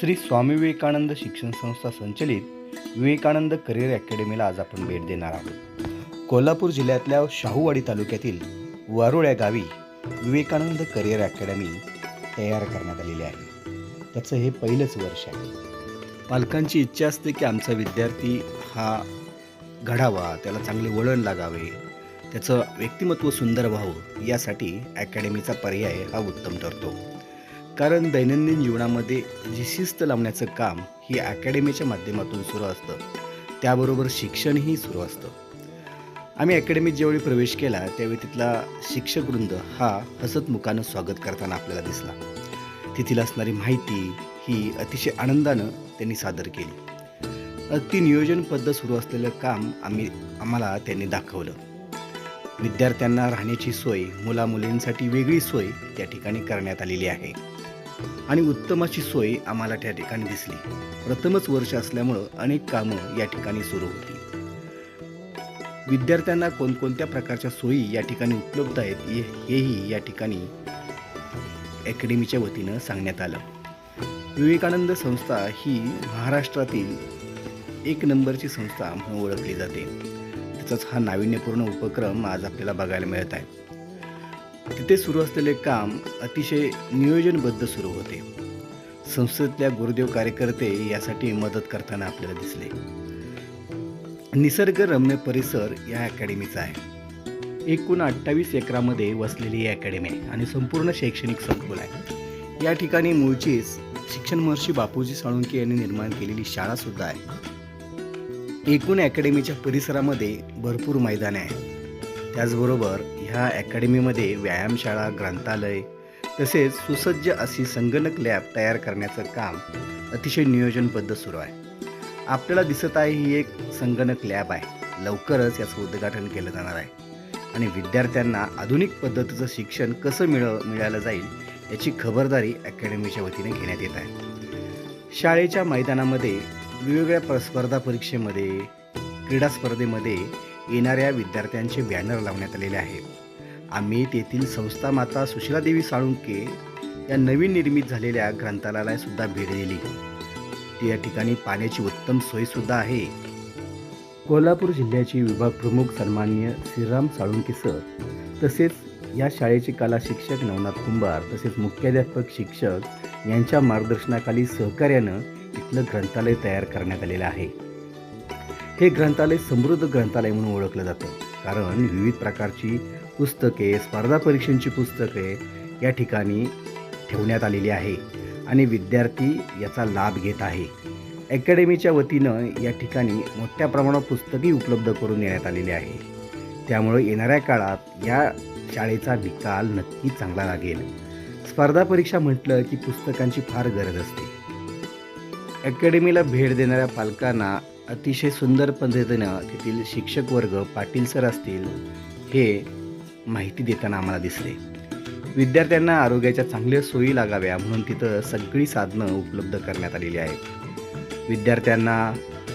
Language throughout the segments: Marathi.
श्री स्वामी विवेकानंद शिक्षण संस्था संचलित विवेकानंद करिअर अकॅडमीला आज आपण भेट देणार आहोत. कोल्हापूर जिल्ह्यातल्या शाहूवाडी तालुक्यातील वारुळ या गावी विवेकानंद करिअर अकॅडमी तयार करण्यात आलेली आहे. त्याचं हे पहिलंच वर्ष आहे. पालकांची इच्छा असते की आमचा विद्यार्थी हा घडावा त्याला चांगले वळण लागावे त्याचं व्यक्तिमत्व सुंदर व्हावं यासाठी अकॅडमीचा पर्याय हा उत्तम ठरतो. कारण दैनंदिन जीवनामध्ये जी शिस्त लावण्याचं काम ही अकॅडमीच्या माध्यमातून सुरू असतं. त्याबरोबर शिक्षणही सुरू असतं. आम्ही अकॅडमीत ज्यावेळी प्रवेश केला त्यावेळी तिथला शिक्षक वृंद हा हसतमुखानं स्वागत करताना आपल्याला दिसला. तिथील असणारी माहिती ही अतिशय आनंदानं त्यांनी सादर केली. अगदी नियोजनबद्ध सुरू असलेलं काम आम्ही आम्हाला त्यांनी दाखवलं. विद्यार्थ्यांना राहण्याची सोय मुलामुलींसाठी वेगळी सोय त्या ठिकाणी करण्यात आलेली आहे. आणि उत्तम अशी सोय आम्हाला त्या ठिकाणी दिसली. प्रथमच वर्ष असल्यामुळं अनेक कामं या ठिकाणी सुरू होती. विद्यार्थ्यांना कोणकोणत्या प्रकारच्या सोयी या ठिकाणी उपलब्ध आहेत हेही या ठिकाणी अकॅडमीच्या वतीनं सांगण्यात आलं. विवेकानंद संस्था ही महाराष्ट्रातील एक नंबरची संस्था म्हणून ओळखली जाते. त्याचाच हा नाविन्यपूर्ण उपक्रम आज आपल्याला बघायला मिळत आहे. तिथे सुरू असलेले काम अतिशय नियोजनबद्ध सुरू होते. संस्थेतल्या गुरुदेव कार्यकर्ते यासाठी मदत करताना आपल्याला दिसले. निसर्गरम्य परिसर या अकॅडमीचा आहे. एकूण अठ्ठावीस एकरामध्ये वसलेली ही अकॅडमी आहे आणि संपूर्ण शैक्षणिक संकुल आहे. या ठिकाणी मूळचीच शिक्षण महर्षी बापूजी साळुंके यांनी निर्माण केलेली शाळा सुद्धा आहे. एकूण अकॅडमीच्या परिसरामध्ये भरपूर मैदाने आहेत. त्याचबरोबर ह्या अकॅडमीमध्ये व्यायामशाळा ग्रंथालय तसेच सुसज्ज अशी संगणक लॅब तयार करण्याचं काम अतिशय नियोजनबद्ध सुरू आहे. आपल्याला दिसत आहे ही एक संगणक लॅब आहे. लवकरच याचं उद्घाटन केलं जाणार आहे. आणि विद्यार्थ्यांना आधुनिक पद्धतीचं शिक्षण कसं मिळ मिळालं जाईल याची खबरदारी अकॅडमीच्या वतीने घेण्यात येत आहे. शाळेच्या मैदानामध्ये वेगवेगळ्या स्पर्धा परीक्षेमध्ये क्रीडा स्पर्धेमध्ये येणाऱ्या विद्यार्थ्यांचे बॅनर लावण्यात आलेले आहेत. आम्ही तेथील संस्था माता सुशीलादेवी साळुंके या नवीन निर्मित झालेल्या ग्रंथालयाला सुद्धा भेट दिली. त्या ठिकाणी पाण्याची उत्तम सोयसुद्धा आहे. कोल्हापूर जिल्ह्याचे विभाग प्रमुख सन्माननीय श्रीराम साळुंके सर तसेच या शाळेचे कला शिक्षक नवनाथ कुंभार तसेच मुख्याध्यापक शिक्षक यांच्या मार्गदर्शनाखाली सहकार्यानं इथलं ग्रंथालय तयार करण्यात आलेलं आहे. हे ग्रंथालय समृद्ध ग्रंथालय म्हणून ओळखलं जातं. कारण विविध प्रकारची पुस्तके स्पर्धा परीक्षांची पुस्तके या ठिकाणी ठेवण्यात आलेली आहे आणि विद्यार्थी याचा लाभ घेत आहे. अकॅडमीच्या वतीनं या ठिकाणी मोठ्या प्रमाणात पुस्तकही उपलब्ध करून देण्यात आलेली आहे. त्यामुळे येणाऱ्या काळात या शाळेचा निकाल नक्की चांगला लागेल. स्पर्धा परीक्षा म्हटलं की पुस्तकांची फार गरज असते. अकॅडमीला भेट देणाऱ्या पालकांना अतिशय सुंदर पद्धतीनं तेथील शिक्षक वर्ग पाटील सर असतील हे माहिती देताना आम्हाला दिसले. विद्यार्थ्यांना आरोग्याच्या चांगल्या सोयी लागाव्या म्हणून तिथं सगळी साधनं उपलब्ध करण्यात आलेली आहेत. विद्यार्थ्यांना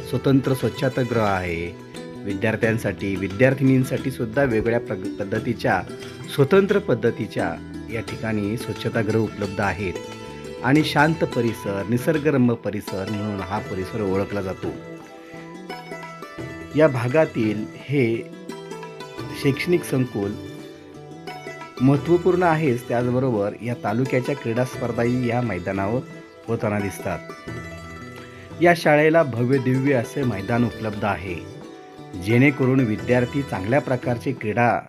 स्वतंत्र स्वच्छतागृह आहे. विद्यार्थ्यांसाठी विद्यार्थिनींसाठी सुद्धा वेगळ्या प्रग पद्धतीच्या स्वतंत्र पद्धतीच्या या ठिकाणी स्वच्छतागृह उपलब्ध आहेत. आणि शांत परिसर निसर्गरम्य परिसर म्हणून हा परिसर ओळखला जातो. या भागातील हे शैक्षणिक संकुल महत्त्वपूर्ण आहेच. त्याचबरोबर या तालुक्याच्या क्रीडा स्पर्धाही या मैदानावर होताना दिसतात. या शाळेला भव्य दिव्य असे मैदान उपलब्ध आहे. जेणेकरून विद्यार्थी चांगल्या प्रकारचे क्रीडा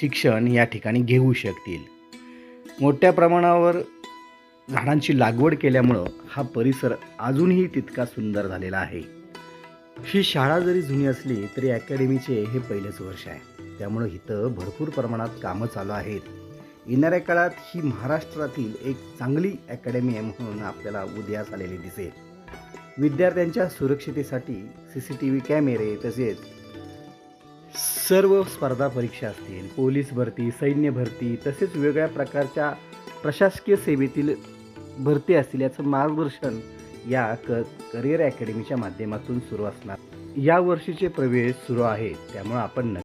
शिक्षण या ठिकाणी घेऊ शकतील. मोठ्या प्रमाणावर झाडांची लागवड केल्यामुळं हा परिसर अजूनही तितका सुंदर झालेला आहे. ही शाळा जरी जुनी असली तरी अकॅडमीचे हे पहिलेच वर्ष आहे. त्यामुळं इथं भरपूर प्रमाणात कामं चालू आहेत. येणाऱ्या काळात ही महाराष्ट्रातील एक चांगली अकॅडमी आहे म्हणून आपल्याला उदयास आलेली दिसेल. विद्यार्थ्यांच्या सुरक्षितेसाठी सी सी टी व्ही कॅमेरे तसेच सर्व स्पर्धा परीक्षा असतील पोलीस भरती सैन्य भरती तसेच वेगळ्या प्रकारच्या प्रशासकीय सेवेतील भरती असतील याचं मार्गदर्शन या क करिअर अकॅडमीच्या माध्यमातून सुरू असणार. या वर्षीचे प्रवेश सुरू आहे त्यामुळे आपण